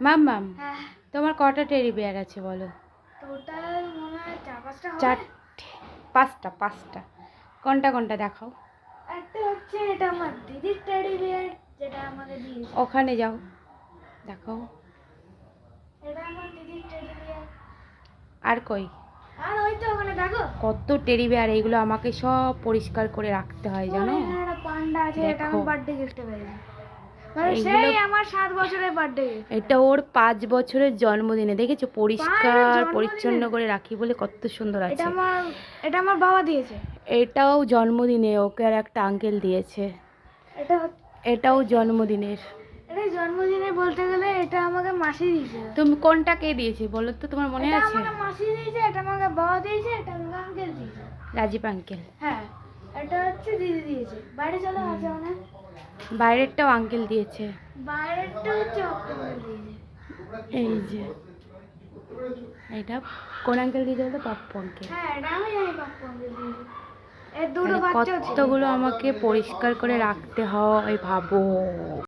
মাম মাম হ্যাঁ। তোমার কটা টেডি বিয়ার আছে বলো? টোটাল মনে হয় চার পাঁচটা চারটে পাঁচটা পাঁচটা। কোনটা কোনটা দেখাও? একটা হচ্ছে এটা আমার দিদির টেডি বিয়ার যেটা আমাকে দিয়েছে। ওখানে যাও দেখাও। এটা আমার দিদির টেডি বিয়ার। আর কই? আর ওই তো ওখানে দেখো। কত টেডি বিয়ার এইগুলো আমাকে সব পরিষ্কার করে রাখতে হয় জানো? পান্ডা আছে এটা। আমার বার্থডে গিফটে পেয়েছি। এটা ওর পাঁচ বছরের জন্মদিনে। দেখেছ? পরিষ্কার পরিচ্ছন্ন করে রাখি বলে কত সুন্দর এটা আছে। আমার এটা আমার বাবা দিয়েছে। এটাও জন্মদিনে ওকে আর একটা আঙ্কেল দিয়েছে। এটা এটাও জন্মদিনের। এটা জন্মদিনে বলতে গেলে এটা আমাকে মাসি দিয়েছে। তুমি কোনটা কে দিয়েছে বলো তো তোমার মনে এটা আছে? আমাকে মাসি দিয়েছে এটা আমাকে বাবা দিয়েছে এটা আমাকে আঙ্কেল দিয়েছে। রাজীব আঙ্কেল হ্যাঁ এটা হচ্ছে দিদি দিয়েছে। বাইরে চলে আছে মানে বাইরেরটাও আঙ্কেল দিয়েছে। এই যে। এটা কোন আঙ্কেল দিয়েছে বলতো? পাপ্পু আঙ্কেল হ্যাঁ আঙ্কেল কতগুলো আমাকে পরিষ্কার করে রাখতে হয় ভাবো।